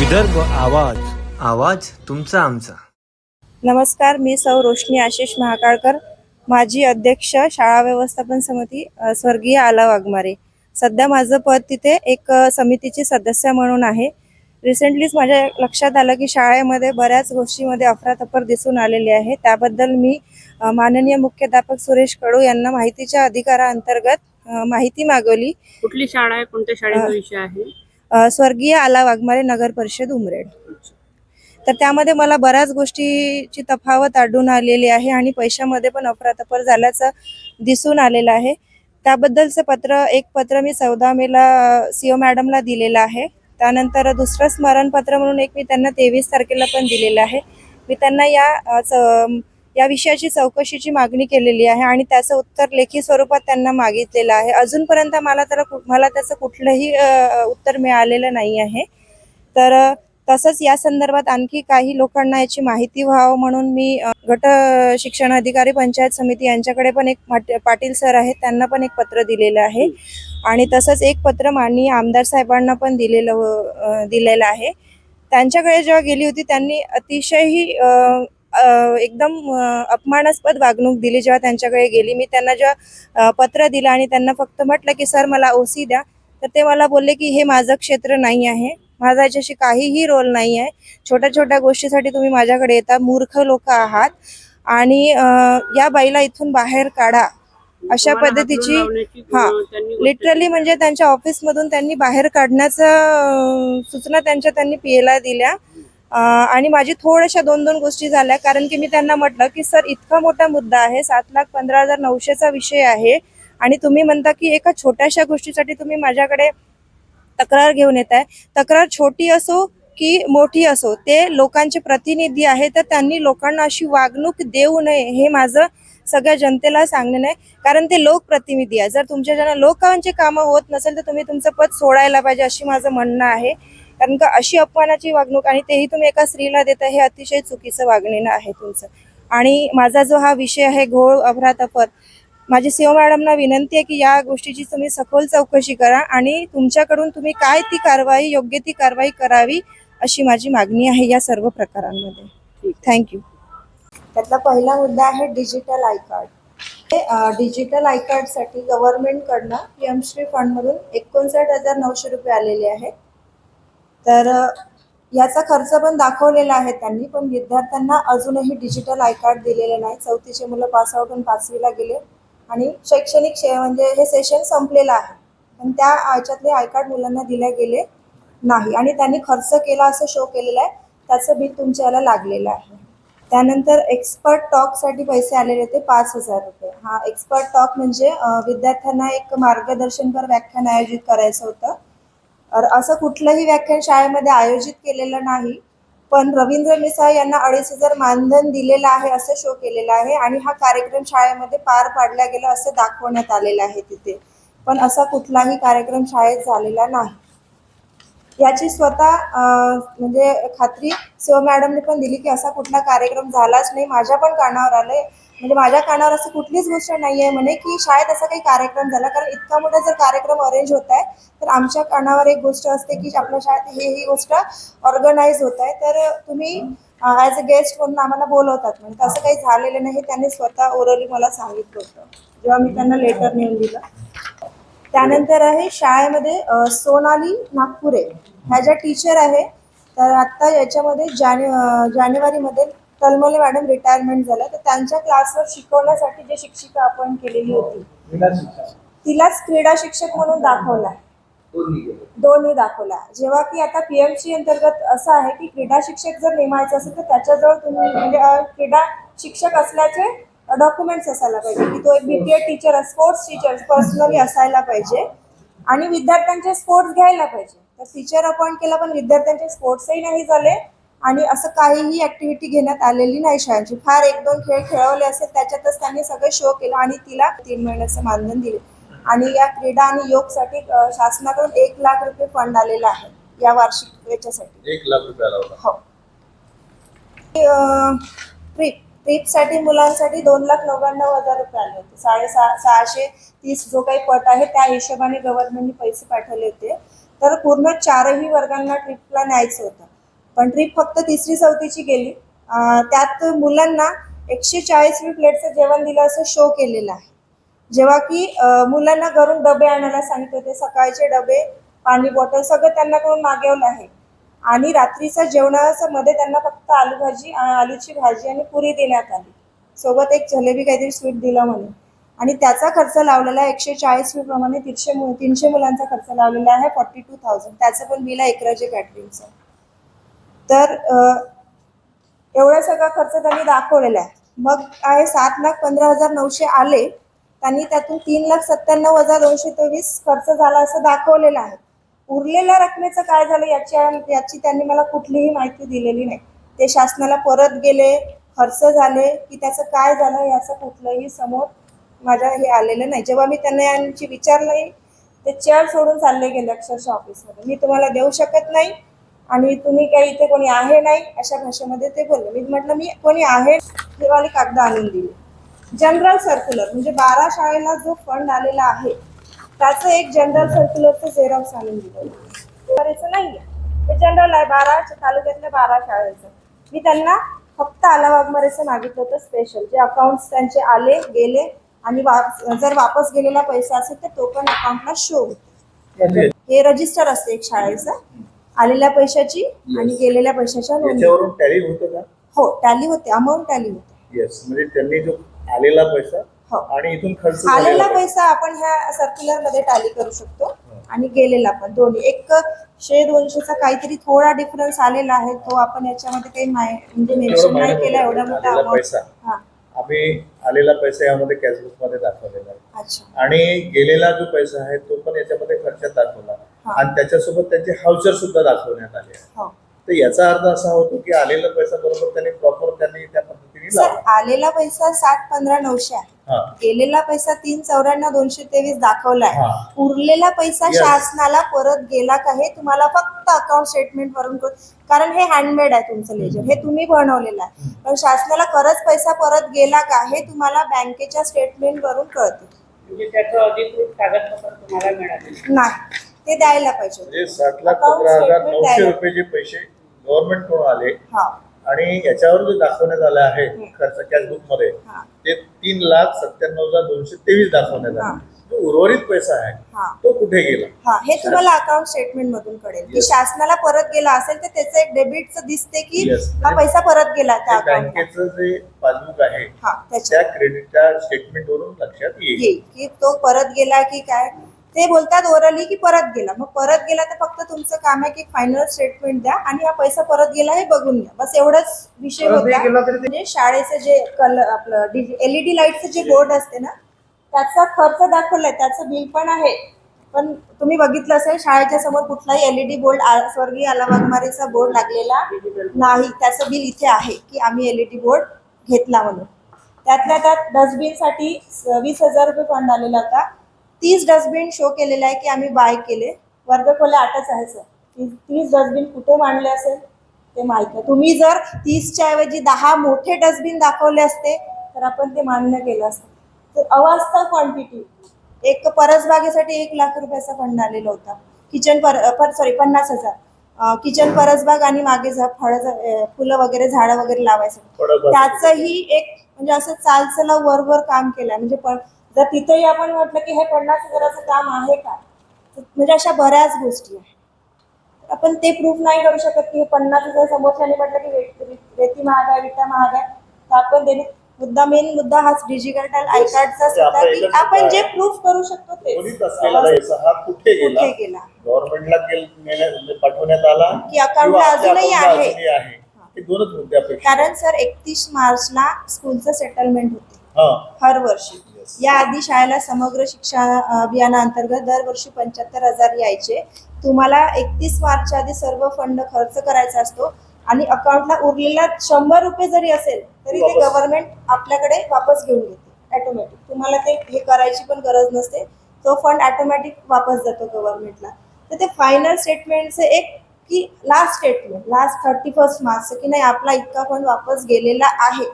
विदर्भ आवाज आवाज तुमचा आमचा. नमस्कार मी सौ रोशनी आशिष महाकाळकर. माजी अध्यक्ष शाळा व्यवस्थापन समिती स्वर्गीय आला वाघमारे. सध्या माझं पद तिथे एक समितीची सदस्य म्हणून आहे. रिसेंटलीच माझ्या लक्षात आलं की शाळेमध्ये बऱ्याच गोष्टीमध्ये अफरातफर दिसून आलेली आहे. त्याबद्दल मी माननीय मुख्याध्यापक सुरेश कडू यांना माहितीच्या अधिकाराअंतर्गत माहिती मागवली. कुठली शाळा आहे कोणत्या शाळेचा विषय आहे? स्वर्गीय आला वाघमारे नगर परिषद उमरेड. तर त्यामध्ये मला बऱ्याच गोष्टीची तफावत आढळून आलेली आहे आणि पैशामध्ये पण अफरातफर झाल्याचं दिसून आलेलं आहे. त्याबद्दलचं पत्र एक पत्र मी चौदा मेला सीओ मॅडमला दिलेलं आहे. त्यानंतर दुसरं स्मरणपत्र म्हणून एक मी त्यांना तेवीस तारखेला पण दिलेलं आहे. मी त्यांना या च- या विषयाची चौकशीची मागणी केलेली आहे आणि त्याचं उत्तर लेखी स्वरूपात त्यांना मागितलेलं आहे. अजूनपर्यंत मला त्याला कु- मला त्याचं कुठलंही उत्तर मिळालेलं नाही आहे. तर तसंच या संदर्भात आणखी काही लोकांना याची माहिती व्हावं म्हणून मी गट शिक्षण अधिकारी पंचायत समिती यांच्याकडे पण एक पाटील सर आहेत त्यांना पण एक पत्र दिलेलं आहे. आणि तसंच एक पत्र माननीय आमदार साहेबांना पण दिलेलं दिलेलं आहे. त्यांच्याकडे जेव्हा गेली होती त्यांनी अतिशयही एकदम अपमानास्पद वागणूक दिली जेव्हा त्यांच्याकडे गेली. मी त्यांना जेव्हा पत्र दिलं आणि त्यांना फक्त म्हटलं की सर मला ओसी द्या. तर ते मला बोलले की हे माझं क्षेत्र नाही आहे. माझा याच्याशी काहीही रोल नाही आहे. छोट्या छोट्या गोष्टीसाठी तुम्ही माझ्याकडे येता. मूर्ख लोक आहात. आणि या बाईला इथून बाहेर काढा. अशा पद्धतीची हा, लिटरली म्हणजे त्यांच्या ऑफिसमधून त्यांनी बाहेर काढण्याचं सूचना त्यांच्या त्यांनी पीएला दिल्या. आणि माझी थोड्याशा दोन दोन गोष्टी झाल्या. कारण की मी त्यांना म्हटलं की सर इतका मोठा मुद्दा आहे. सात लाख पंधरा हजार नऊशेचा विषय आहे आणि तुम्ही म्हणता की एका छोट्याशा गोष्टीसाठी तुम्ही माझ्याकडे तक्रार घेऊन येत आहे. तक्रार छोटी असो की मोठी असो ते लोकांचे प्रतिनिधी आहे. तर त्यांनी लोकांना अशी वागणूक देऊ नये हे माझं सगळ्या जनतेला सांगणं आहे. कारण ते लोकप्रतिनिधी आहे. जर तुमच्या ज्यांना लोकांचे कामं होत नसेल तर तुम्ही तुमचं पद सोडायला पाहिजे अशी माझं म्हणणं आहे. कारण का अशी अपमानाची वागणूक आणि तेही तुम्ही एका स्त्रीला देता हे अतिशय चुकीचं वागणेनं आहे तुमचं. आणि माझा जो हा विषय आहे घोळ अफरातफर माझी सीओ मॅडमना विनंती आहे की या गोष्टीची तुम्ही सखोल चौकशी करा आणि तुमच्याकडून तुम्ही काय ती कारवाई योग्य ती कारवाई करावी अशी माझी मागणी आहे या सर्व प्रकारांमध्ये. थँक्यू त्यातला पहिला मुद्दा आहे digital I card. Digital I कार्डसाठी गव्हर्नमेंटकडनं पी एम श्री फंडमधून एकोणसाठ हजार नऊशे रुपये आलेले आहेत. तर याचा खर्च पण दाखवलेला आहे त्यांनी पण विद्यार्थ्यांना अजूनही डिजिटल आय कार्ड दिलेले नाही. चौथीचे मुलं पास आउट होऊन पाचवीला गेले. आणि शैक्षणिक शे म्हणजे हे सेशन संपलेलं आहे. पण त्या याच्यातले आय कार्ड मुलांना दिले गेले नाही. आणि त्यांनी खर्च केला असं शो केलेला आहे. त्याचं बिल तुमच्याला लागलेलं आहे. त्यानंतर एक्सपर्ट टॉकसाठी पैसे आलेले होते पाच हजार रुपये. हा एक्सपर्ट टॉक म्हणजे विद्यार्थ्यांना एक मार्गदर्शनपर व्याख्यान आयोजित करायचं होतं. असं कुठलंही व्याख्यान शाळेमध्ये आयोजित केलेलं नाही पण रवींद्र मिसाळ यांना अडीच हजार मानधन दिलेलं आहे असं शो केलेलं आहे आणि हा कार्यक्रम शाळेमध्ये पार पाडला गेला असं दाखवण्यात आलेलं आहे तिथे. पण असा कुठलाही कार्यक्रम शाळेत झालेला नाही. याची स्वतः म्हणजे खात्री शिव मॅडमने पण दिली की असा कुठला कार्यक्रम झालाच नाही. माझ्या पण कानावर आले म्हणजे माझ्या कानावर असं कुठलीच गोष्ट नाही आहे म्हणे की शाळेत असा काही कार्यक्रम झाला. कारण इतका मोठा जर कार्यक्रम अरेंज होत आहे तर आमच्या कानावर एक गोष्ट असते की आपल्या शाळेत हे ही गोष्ट ऑर्गनाईज होत आहे. तर तुम्ही ॲज अ गेस्ट म्हणून आम्हाला बोलवतात. म्हणजे तसं काही झालेलं नाही. हे त्यांनी स्वतः ओरली मला सांगितलं होतं. जेव्हा मी त्यांना लेटर नेऊन दिलं. त्यानंतर आहे शाळेमध्ये सोनाली नागपुरे. ह्या ज्या टीचर आहे तर आत्ता याच्यामध्ये जाने जानेवारीमध्ये तलमले मॅडम रिटायरमेंट झालं. तर त्यांच्या क्लासवर शिकवण्यासाठी जे शिक्षिका आपण केलेली होती तिलाच क्रीडा शिक्षक म्हणून दाखवला. दोन्ही दाखवला. जेव्हा की आता पीएमसी अंतर्गत असं आहे की क्रीडा शिक्षक जर नेमायचं असेल तर त्याच्याजवळ तुम्ही म्हणजे क्रीडा शिक्षक असल्याचे डॉक्युमेंट्स असायला पाहिजे. की तो एक BPA teacher sports teacher personally असायला पाहिजे. आणि विद्यार्थ्यांचे स्पोर्ट्स घ्यायला पाहिजे. तर टीचर अपॉइंट केला पण विद्यार्थ्यांचे स्पोर्ट्सही नाही झाले. आणि असं काहीही ऍक्टिव्हिटी घेण्यात आलेली नाही शाळांची. फार एक दोन खेळ खेळवले असेल त्याच्यातच त्यांनी सगळं शो केलं आणि तिला तीन महिन्याचं मानधन दिले. आणि या क्रीडा आणि योगसाठी शासनाकडून एक लाख रुपये फंड आलेला आहे या वार्षिक याच्यासाठी. एक लाख रुपये हो. ट्रिप ट्रिपसाठी मुलांसाठी दोन लाख नव्याण्णव हजार रुपये आले होते. साडेसहा सहाशे तीस जो काही पट आहे त्या हिशोबाने गव्हर्नमेंटने पैसे पाठवले होते. तर पूर्ण चारही वर्गांना ट्रिपला न्यायचं होतं. पण ट्रिप फक्त तिसरी चौथीची गेली. त्यात मुलांना एकशे चाळीसवी प्लेटचं जेवण दिलं असं शो केलेला आहे. जेव्हा की मुलांना घरून डबे आणायला सांगितले होते. सकाळचे डबे पाणी बॉटल सगळं त्यांना करून मागवलं आहे. आणि रात्रीचं जेवणाचं मध्ये त्यांना फक्त आलू भाजी आलूची भाजी आणि पुरी देण्यात आली. सोबत एक जलेबी काहीतरी स्वीट दिलं म्हणे आणि त्याचा खर्च लावलेला आहे एकशे चाळीस प्रमाणे तीनशे मु तीनशे मुलांचा खर्च लावलेला आहे फॉर्टी टू थाउजंड त्याचं पण बिल आहे एकराजे कॅटरिंगचं तर एवढा सगळा खर्च त्यांनी दाखवलेला आहे. मग आहे सात लाख पंधरा हजार नऊशे आले त्यांनी त्यातून तीन लाख सत्त्याण्णव हजार दोनशे तेवीस खर्च झाला असं दाखवलेलं आहे. उरलेल्या रकमेचं काय झालं याची याची त्यांनी मला कुठलीही माहिती दिलेली नाही. ते शासनाला परत गेले खर्च झाले की त्याचं काय झालं याचं कुठलंही समोर माझ्या हे आलेलं नाही. जेव्हा मी त्यांना यांची विचारलंही ते चेअर सोडून चालले गेले अक्षरशः ऑफिसमध्ये. मी तुम्हाला देऊ शकत नाही आणि तुम्ही काही इथे कोणी आहे नाही अशा भाषेमध्ये ते बोलले. मी म्हटलं मी कोणी आहे तेवाली कागद आणून दिली. जनरल सर्क्युलर म्हणजे बारा शाळेला जो फंड आलेला आहे त्याचं एक जनरल सर्क्युलरचं झेरॉक्स आणून दिलं. करायचं नाही ते जनरल आहे बारा तालुक्यातल्या बारा शाळेचं. मी त्यांना फक्त आला वाघमारेचं मागितलं होतं स्पेशल जे अकाउंट्स त्यांचे आले गेले आणि जर वापस गेलेला पैसा असेल तर तो पण अकाउंटला शो होतो. हे रजिस्टर असते एक शाळेचं. आलेल्या पैशाची आणि गेलेल्या पैशाच्या टॅली होतं का? हो टॅली होते. अमाऊंट टॅली होते. येस म्हणजे त्यांनी जो आलेला पैसा हो. आणि इथून खर्च आलेला पैसा. आपण ह्या सर्क्युलरमध्ये टॅली करू शकतो आणि गेलेला पण. दोन्ही. एक शे दोनशेचा काहीतरी थोडा डिफरन्स आलेला आहे. तो आपण याच्यामध्ये काही म्हणजे मेन्शन नाही केला एवढा मोठा अमाऊंट हा. आम्ही आलेला पैसा यामध्ये कॅशबुकमध्ये दाखवलेला आहे. अच्छा. आणि गेलेला जो पैसा आहे तो पण याच्यामध्ये खर्चात दाखवला. आणि त्याच्यासोबत त्यांचे हाऊचर सुद्धा दाखवण्यात आले. हो. तर याचा अर्थ असा होतो की आलेला पैसा बरोबर त्यांनी प्रॉपर त्यांनी त्या सर आलेला पैसा साठ पंधरा नऊशे आहे. हा. गेलेला पैसा तीन चौऱ्याण्णव दोनशे तेवीस दाखवलाय. हा. उरलेला पैसा. शासनाला परत गेला का हे तुम्हाला फक्त अकाउंट स्टेटमेंट वरून कळ- कारण हे हँडमेड आहे तुमचं लेजर हे तुम्ही बनवलेलं आहे. पण शासनाला खरंच पैसा परत गेला का हे तुम्हाला बँकेच्या स्टेटमेंट वरून कळते. म्हणजे त्याचं अधिकृत कागदपत्र तुम्हाला मिळाले. नाही. ते द्यायला पाहिजे. म्हणजे साठ लाख पंधरा हजार नऊशे द्यायला. रुपये जे पैसे गव्हर्नमेंटकडून आले हा. आणि याच्यावर जे दाखवण्यात आलं आहे हम्म. खर्च कॅशबुकमध्ये हा. ते तीन लाख सत्त्याण्णव हजार दोनशे तेवीस दाखवण्यात हा. आलं जो उर्वरित पैसा आहे हा. तो कुठे गेला? हा हे तुम्हाला अकाउंट स्टेटमेंट मधून कळेल. की. शासनाला परत गेला असेल तर त्याचं एक डेबिटचं दिसते की. हा पैसा परत गेला त्या अकाउंटला बँकेचं जे पासबुक आहे हा त्याच्या त्या क्रेडिटच्या स्टेटमेंट वरून लक्षात येईल. की तो परत गेला की काय? ते बोलतात ओरली की परत गेला. मग परत गेला तर फक्त तुमचं काम आहे की फायनल स्टेटमेंट द्या आणि हा पैसा परत गेला हे बघून घ्या. बस एवढंच विषय होता. म्हणजे शाळेचं जे कल आपलं एलईडी लाईटचं जे बोर्ड असते ना त्याचा खर्च दाखवलाय. त्याचं बिल पण आहे. पण तुम्ही बघितलं असेल शाळेच्या समोर कुठलाही एलईडी बोर्ड स्वर्गीय आला वाघमारेचा बोर्ड लागलेला नाही. त्याचं बिल इथे आहे की आम्ही एलईडी बोर्ड घेतला म्हणून. त्यातल्या त्यात डस्टबिनसाठी वीस हजार रुपये फंड आलेला होता. तीस डस्टबिन शो केलेला आहे की आम्ही बाय केले. वर्ग खोल्या आठच आहे सर तीस डस्टबिन कुठे मांडले असेल? ते माहीत नाही. तुम्ही जर तीसच्या ऐवजी दहा मोठे डस्टबिन दाखवले असते तर आपण ते मान्य केलं असतं. तर अवास्तव क्वांटिटी एक परसबागेसाठी एक लाख रुपयाचा फंड आलेला होता. किचन पर पर सॉरी पन्नास हजार. किचन परसबाग आणि मागे फळं फुलं वगैरे झाडं वगैरे लावायसाठी. थोडं त्याचंही एक म्हणजे असं चालचला वर वर काम केलंय. म्हणजे पण जर तिथेही आपण म्हटलं की हे पन्नास हजाराचं काम आहे का? म्हणजे अशा बऱ्याच गोष्टी आहेत. आपण ते प्रूफ नाही करू शकत की पन्नास हजार समोरच्याने म्हटलं की रेती महाग आहे विटा महाग आहे तर आपण देणे. मुद्दा मेन मुद्दा हाच डिजिटल आय कार्डचा सुद्धा की आपण जे. प्रूफ करू शकतो ते हा कुठे गेला? गव्हर्नमेंटला म्हणजे पाठवण्यात आला? की आपल्या अजूनही आहे. कारण सर एकतीस मार्चला स्कूलचं सेटलमेंट होते. हर वर्षी. Yes. याआधी शाळेला समग्र शिक्षा अभियानाअंतर्गत दरवर्षी पंच्याहत्तर हजार यायचे. तुम्हाला एकतीस मार्चच्या आधी सर्व फंड खर्च करायचा असतो आणि अकाउंटला उरलेला शंभर रुपये जरी असेल तरी ते. गव्हर्नमेंट आपल्याकडे वापस घेऊन घेते ऑटोमॅटिक तुम्हाला ते हे करायची पण गरज नसते. तो फंड ऑटोमॅटिक वापस जातो गव्हर्नमेंटला. तर ते फायनल स्टेटमेंटचे एक की last statement last thirty first मार्चचं की नाही आपला इतका फंड वापस गेलेला आहे.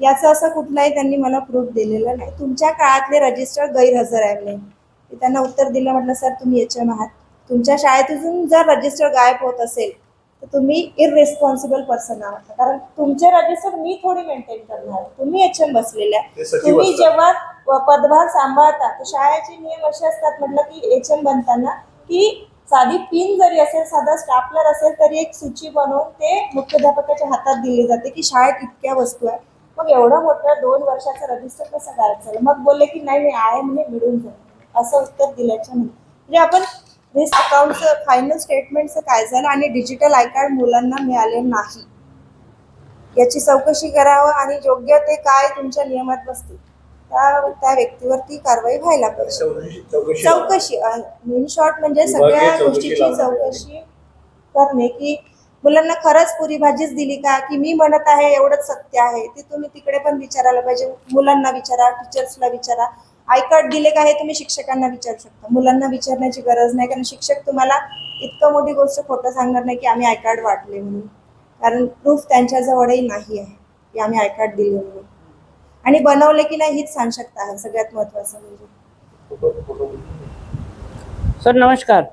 याचं असं कुठलाही त्यांनी मला प्रूफ दिलेलं नाही. तुमच्या काळातले रजिस्टर गैरहजर आहे म्हणे मी त्यांना उत्तर दिलं म्हटलं सर तुम्ही एच एम आहात. तुमच्या शाळेतून जर रजिस्टर गायब होत असेल तर तुम्ही इररेस्पॉन्सिबल पर्सन आहात. कारण तुमचे रजिस्टर मी थोडी मेंटेन करणार. तुम्ही एच एम बसलेले आहे. ते सचिव तुम्ही. जेव्हा पदभार सांभाळता तर शाळेचे नियम असे असतात म्हटलं की एच एम बनताना की साधी पिन जरी असेल साधा स्टापलर असेल तरी एक सूची बनवून ते मुख्याध्यापकाच्या हातात दिली जाते की शाळेत इतक्या वस्तू आहेत. मग एवढं मोठं दोन वर्षाचं रजिस्टर कसं झालं मग बोलले की नाही नाही आहे म्हणजे मिळून जाईल. असं उत्तर दिल्याच्या नंतर. म्हणजे आपण रिस्क अकाउंटचं फायनल स्टेटमेंटचं काय झालं आणि डिजिटल आय कार्ड मुलांना मिळाले नाही? याची चौकशी करावं आणि योग्य ते काय तुमच्या नियमात बसतील? त्या त्या व्यक्तीवरती कारवाई व्हायला पाहिजे. चौकशी इन शॉर्ट म्हणजे सगळ्या गोष्टीची. चौकशी करणे की मुलांना खरंच पुरी भाजीच दिली का? की मी म्हणत आहे एवढंच सत्य आहे. ते तुम्ही तिकडे पण विचारायला पाहिजे. मुलांना विचारा टीचर्सला विचारा. आय कार्ड दिले का हे तुम्ही शिक्षकांना विचारू शकता. मुलांना विचारण्याची गरज नाही. कारण शिक्षक तुम्हाला इतकं मोठी गोष्ट खोटं सांगणार नाही की आम्ही आय कार्ड वाटले म्हणून. कारण प्रूफ त्यांच्याजवळही नाही आहे की आम्ही आय कार्ड दिले म्हणून. आणि बनवले की नाही हीच सांगशकता आहे सगळ्यात महत्वाचं म्हणजे. सर नमस्कार.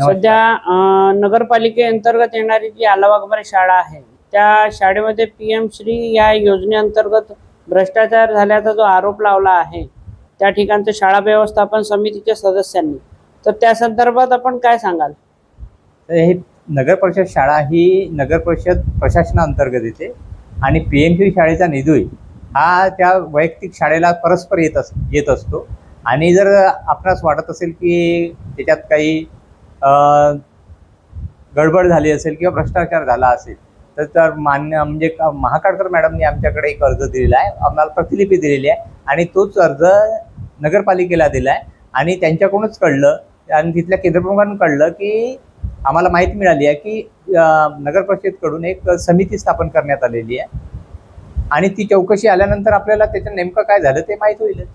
सध्या नगरपालिकेअंतर्गत येणारी जी आलावागमारी शाळा आहे त्या शाळेमध्ये पी एम श्री या योजनेअंतर्गत भ्रष्टाचार झाल्याचा जो आरोप लावला आहे त्या ठिकाणचं शाळा व्यवस्थापन समितीच्या सदस्यांनी. तर त्या संदर्भात आपण काय सांगाल? तर हे नगर परिषद शाळा ही नगर परिषद प्रशासनाअंतर्गत येते आणि पी एम सी शाळेचा निधी हा त्या वैयक्तिक शाळेला परस्पर येत अस येत असतो. आणि जर आपणास वाटत असेल की त्याच्यात काही गडबड झाली असेल किंवा भ्रष्टाचार झाला असेल तर तर मान्य म्हणजे महाकाडकर मॅडमनी आमच्याकडे एक अर्ज दिलेला आहे आम्हाला प्रतिलिपी दिलेली आहे आणि तोच अर्ज नगरपालिकेला दिला आहे आणि त्यांच्याकडूनच कळलं आणि तिथल्या केंद्रप्रमुखांनी कळलं की आम्हाला माहिती मिळाली आहे की नगर परिषदकडून एक समिती स्थापन करण्यात आलेली आहे. आणि ती चौकशी आल्यानंतर आपल्याला त्याचं नेमकं काय झालं ते माहीत होईलच.